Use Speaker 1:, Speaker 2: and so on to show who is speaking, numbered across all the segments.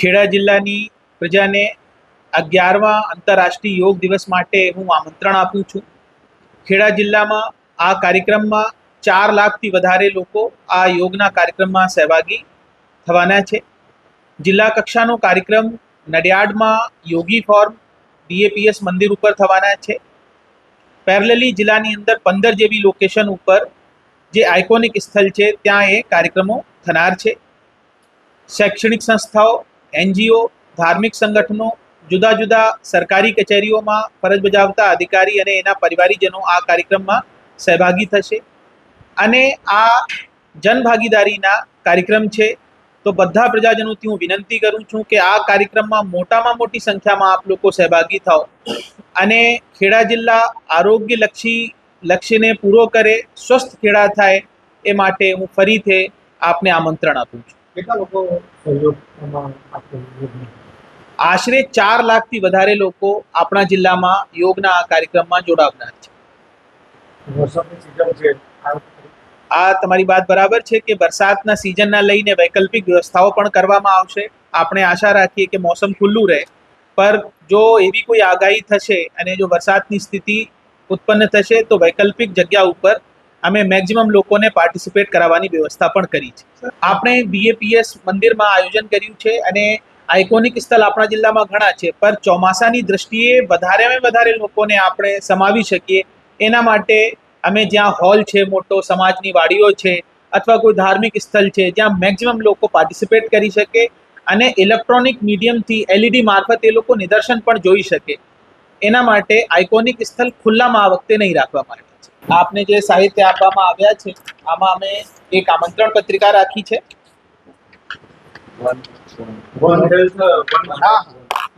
Speaker 1: ખેડા જિલ્લાની પ્રજાને અગિયારમા આંતરરાષ્ટ્રીય યોગ દિવસ માટે હું આમંત્રણ આપું છું. ખેડા જિલ્લામાં આ કાર્યક્રમમાં ચાર લાખથી વધારે લોકો આ યોગના કાર્યક્રમમાં સહભાગી થવાના છે. જિલ્લા કક્ષાનો કાર્યક્રમ નડિયાડમાં યોગી ફોર્મ ડીએપીએસ મંદિર ઉપર થવાના છે. પેરેલલી જિલ્લાની અંદર પંદર જેવી લોકેશન ઉપર જે આઇકોનિક સ્થળ છે, ત્યાં એ કાર્યક્રમો થનાર છે. શૈક્ષણિક સંસ્થાઓ એનજીઓ, ધાર્મિક સંગઠનો, જુદા જુદા સરકારી કચેરીઓમાં ફરજ બજાવતા અધિકારી અને એના પરિવારીજનો આ કાર્યક્રમમાં સહભાગી થશે. અને આ જનભાગીદારીના કાર્યક્રમ છે, તો બધા પ્રજાજનોથી હું વિનંતી કરું છું કે આ કાર્યક્રમમાં મોટામાં મોટી સંખ્યામાં આપ લોકો સહભાગી થાઓ. અને ખેડા જિલ્લા આરોગ્યલક્ષી લક્ષ્યને પૂરો કરે, સ્વસ્થ ખેડા થાય, એ માટે હું ફરીથી આપને આમંત્રણ આપું છું.
Speaker 2: કેટલા લોકો?
Speaker 1: આશરે ચાર લાખથી વધારે લોકો આપણા જિલ્લામાં યોગના આ કાર્યક્રમમાં જોડાવનાર છે.
Speaker 2: આ
Speaker 1: તમારી વાત બરાબર છે કે વરસાદના સિઝનના લઈને વૈકલ્પિક વ્યવસ્થાઓ પણ કરવામાં આવશે. આપણે આશા રાખીએ કે મોસમ ખુલ્લું રહે. પર જો એવી કોઈ આગાહી થશે અને જો વરસાદની સ્થિતિ ઉત્પન્ન થશે તો વૈકલ્પિક જગ્યા ઉપર અમે મેક્સિમમ લોકોને પાર્ટિસિપેટ કરાવવાની વ્યવસ્થા પણ કરી છે. આપણે બીએપીએસ મંદિરમાં આયોજન કર્યું છે અને આઇકોનિક સ્થળ આપણા જિલ્લામાં ઘણા છે પર ચોમાસાની દ્રષ્ટિએ વધારેમાં વધારે લોકોને આપણે સમાવી શકીએ. એના માટે અમે જ્યાં હોલ છે મોટો સમાજની વાડીઓ છે અથવા કોઈ ધાર્મિક સ્થળ છે જ્યાં મેક્સિમમ લોકો પાર્ટિસિપેટ કરી શકે અને ઇલેક્ટ્રોનિક મીડિયમથી એલઈડી મારફત એ લોકો નિદર્શન પણ જોઈ શકે. એના માટે આઇકોનિક સ્થળ ખુલ્લામાં આ વખતે નહીં રાખવામાં આવ્યા છે આપને જે સાહિત્ય આપવામાં આવ્યા છે આમાં અમે એક આમંત્રણ પત્રિકા રાખી છે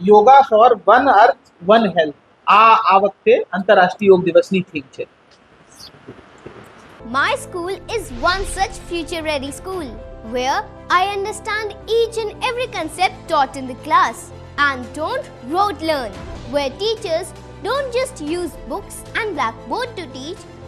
Speaker 1: yoga for one earth one health આ આ વખતે આંતરરાષ્ટ્રીય યોગ દિવસની થીમ છે
Speaker 3: My school is one such future ready school where I understand each and every concept taught in the class and don't rote learn, where teachers don't just use books and blackboard to teach